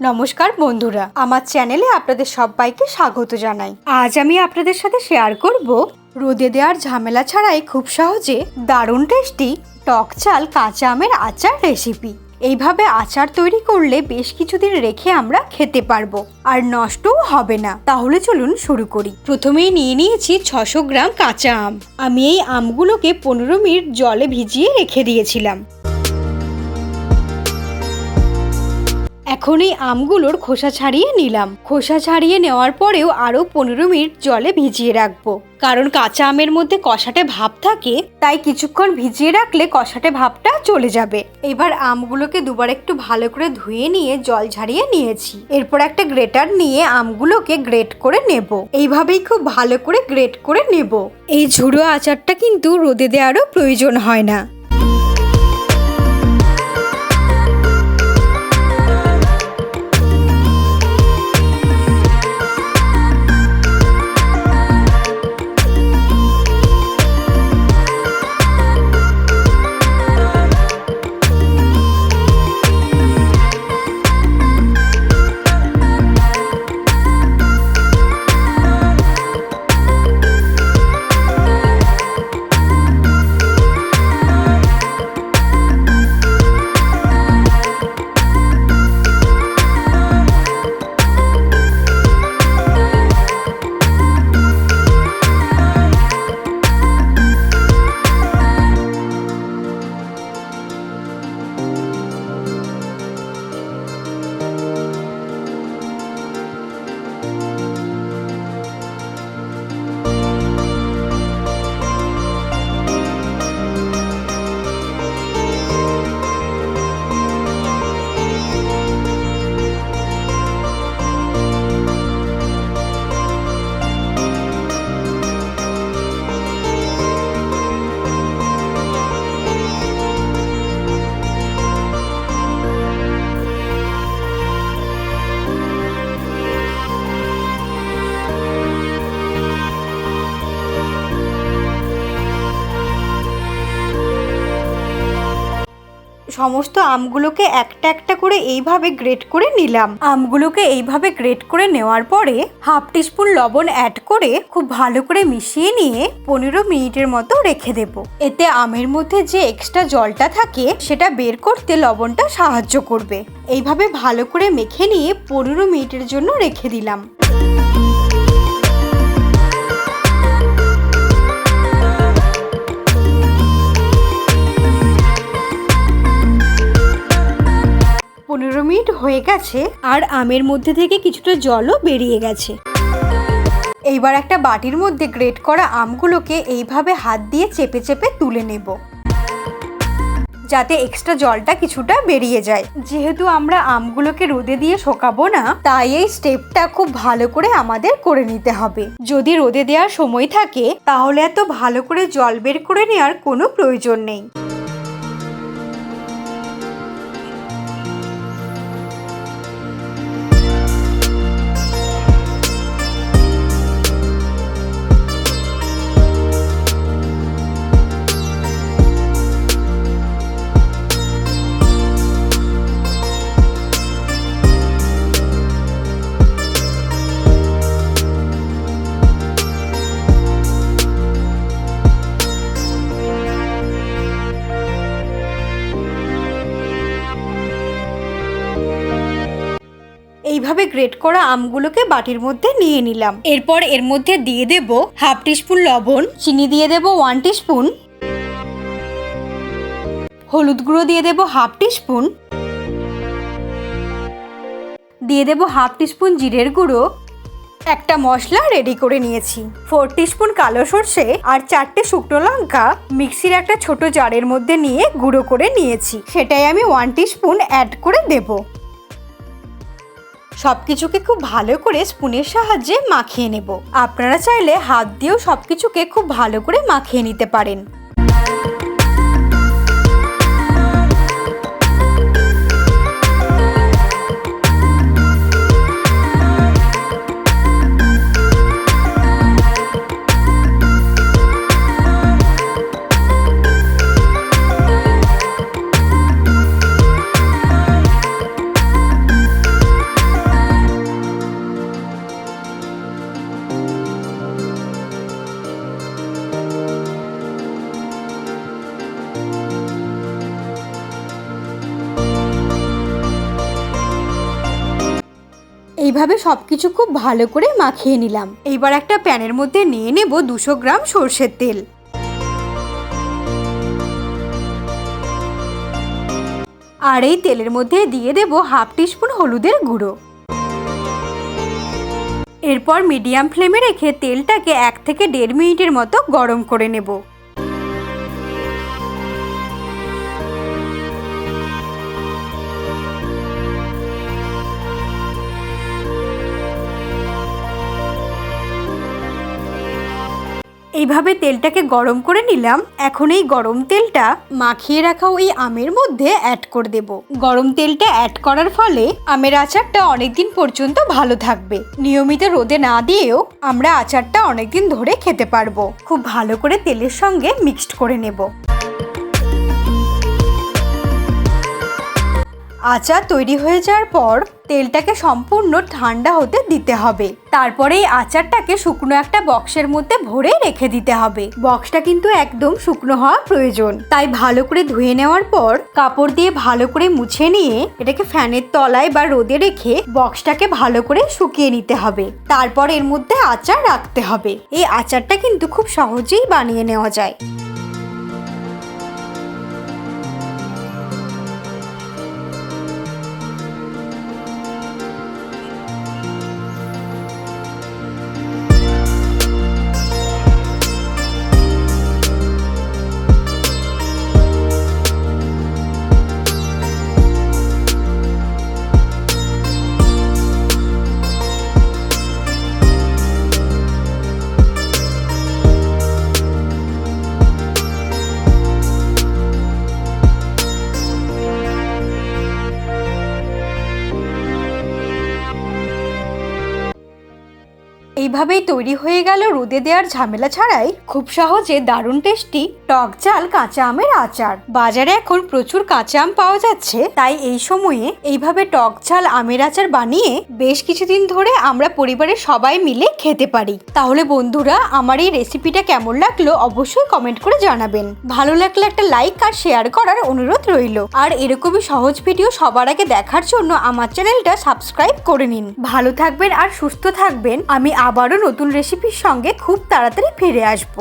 নমস্কার বন্ধুরা, আমার চ্যানেলে আপনাদের সবাইকে স্বাগত জানাই। আজ আমি আপনাদের সাথে শেয়ার করব, রোদে দেওয়ার ঝামেলা ছাড়াই খুব সহজে দারুণ টেস্টি টক চাল কাঁচা আমের আচার রেসিপি এইভাবে আচার তৈরি করলে বেশ কিছুদিন রেখে আমরা খেতে পারব, আর নষ্টও হবে না। তাহলে চলুন শুরু করি। প্রথমেই নিয়ে নিয়েছি ছশো গ্রাম কাঁচা আম। আমি এই আমগুলোকে পনেরো মিনিট জলে ভিজিয়ে রেখে দিয়েছিলাম। এখন এই আমগুলোর খোসা ছাড়িয়ে নিলাম। খোসা ছাড়িয়ে নেওয়ার পরেও আরও পনেরো মিনিট জলে ভিজিয়ে রাখব। কারণ কাঁচা আমের মধ্যে কষাটে ভাব থাকে, তাই কিছুক্ষণ ভিজিয়ে রাখলে কষাটে ভাবটা চলে যাবে। এবার আমগুলোকে দুবার একটু ভালো করে ধুয়ে নিয়ে জল ঝাড়িয়ে নিয়েছি। এরপর একটা গ্রেটার নিয়ে আমগুলোকে গ্রেট করে নেব। এইভাবেই খুব ভালো করে গ্রেট করে নেব। এই ঝুড়ো আচারটা কিন্তু রোদে দেওয়ারও প্রয়োজন হয় না। সমস্ত আমগুলোকে একটা একটা করে এইভাবে গ্রেট করে নিলাম। আমগুলোকে এইভাবে গ্রেট করে নেওয়ার পরে হাফ টিস্পুন লবণ অ্যাড করে খুব ভালো করে মিশিয়ে নিয়ে পনেরো মিনিটের মতো রেখে দেব। এতে আমের মধ্যে যে এক্সট্রা জলটা থাকে, সেটা বের করতে লবণটা সাহায্য করবে। এইভাবে ভালো করে মেখে নিয়ে পনেরো মিনিটের জন্য রেখে দিলাম। পনেরো মিনিট হয়ে গেছে আর আমের মধ্যে থেকে কিছুটা জলও বেরিয়ে গেছে। এইবার একটা বাটির মধ্যে গ্রেট করা আমগুলোকে এইভাবে হাত দিয়ে চেপে চেপে তুলে নেব। যাতে এক্সট্রা জলটা কিছুটা বেরিয়ে যায়। যেহেতু আমরা আমগুলোকে রোদে দিয়ে শোকাবো না, তাই এই স্টেপটা খুব ভালো করে আমাদের করে নিতে হবে। যদি রোদে দেওয়ার সময় থাকে, তাহলে এত ভালো করে জল বের করে নেওয়ার কোনো প্রয়োজন নেই। এইভাবে গ্রেট করা আমগুলোকে বাটির মধ্যে নিয়ে নিলাম। এরপর এর মধ্যে দিয়ে দেব হাফ টিস্পুন লবণ, চিনি দিয়ে দেব ওয়ান টিস্পুন, হলুদ গুঁড়ো দিয়ে দেব হাফ টিস্পুন, দিয়ে দেব হাফ টিস্পুন জিরের গুঁড়ো। একটা মশলা রেডি করে নিয়েছি। ফোর টিস্পুন কালো সর্ষে আর চারটে শুকনো লঙ্কা মিক্সির একটা ছোট জারের মধ্যে নিয়ে গুঁড়ো করে নিয়েছি। সেটাই আমি ওয়ান টিস্পুন অ্যাড করে দেবো। সব কিছুকে খুব ভালো করে স্পুনের সাহায্যে মাখিয়ে নেব। আপনারা চাইলে হাত দিয়েও সব কিছুকে খুব ভালো করে মাখিয়ে নিতে পারেন। এইভাবে সব কিছু খুব ভালো করে মাখিয়ে নিলাম। এইবার একটা প্যানের মধ্যে নিয়ে নেব দুশো গ্রাম সর্ষের তেল। আর এই তেলের মধ্যে দিয়ে দেব হাফ টিস্পুন হলুদের গুঁড়ো। এরপর মিডিয়াম ফ্লেমে রেখে তেলটাকে এক থেকে দেড় মিনিটের মতো গরম করে নেব। এইভাবে তেলটাকে গরম করে নিলাম। এখন এই গরম তেলটা মাখিয়ে রাখা ওই আমের মধ্যে অ্যাড করে দেব। গরম তেলটা অ্যাড করার ফলে আমের আচারটা অনেকদিন পর্যন্ত ভালো থাকবে। নিয়মিত রোদে না দিয়েও আমরা আচারটা অনেকদিন ধরে খেতে পারব। খুব ভালো করে তেলের সঙ্গে মিক্সড করে নেব। আচার তৈরি হয়ে যাওয়ার পর তেলটাকে সম্পূর্ণ ঠান্ডা হতে দিতে হবে। তারপরে এই আচারটাকে শুকনো একটা বক্সের মধ্যে ভরে রেখে দিতে হবে। বক্সটা কিন্তু একদম শুকনো হওয়া প্রয়োজন। তাই ভালো করে ধুয়ে নেওয়ার পর কাপড় দিয়ে ভালো করে মুছে নিয়ে এটাকে ফ্যানের তলায় বা রোদে রেখে বক্সটাকে ভালো করে শুকিয়ে নিতে হবে। তারপর এর মধ্যে আচার রাখতে হবে। এই আচারটা কিন্তু খুব সহজেই বানিয়ে নেওয়া যায়। এইভাবেই তৈরি হয়ে গেল রোদে দেওয়ার ঝামেলা ছাড়াই খুব সহজে দারুণ টেস্টি টক চাল কাঁচা আমের আচার। বাজারে এখন প্রচুর কাঁচা আম পাওয়া যাচ্ছে, তাই এই সময়ে এইভাবে টক ঝাল আমের আচার বানিয়ে বেশ কিছুদিন ধরে আমরা পরিবারের সবাই মিলে খেতে পারি। তাহলে বন্ধুরা, আমার এই রেসিপিটা কেমন লাগল অবশ্যই কমেন্ট করে জানাবেন। ভালো লাগলে একটা লাইক আর শেয়ার করার অনুরোধ রইল। আর এরকমই সহজ ভিডিও সবার আগে দেখার জন্য আমার চ্যানেলটা সাবস্ক্রাইব করে নিন। ভালো থাকবেন আর সুস্থ থাকবেন। আমি আবারও নতুন রেসিপির সঙ্গে খুব তাড়াতাড়ি ফিরে আসব।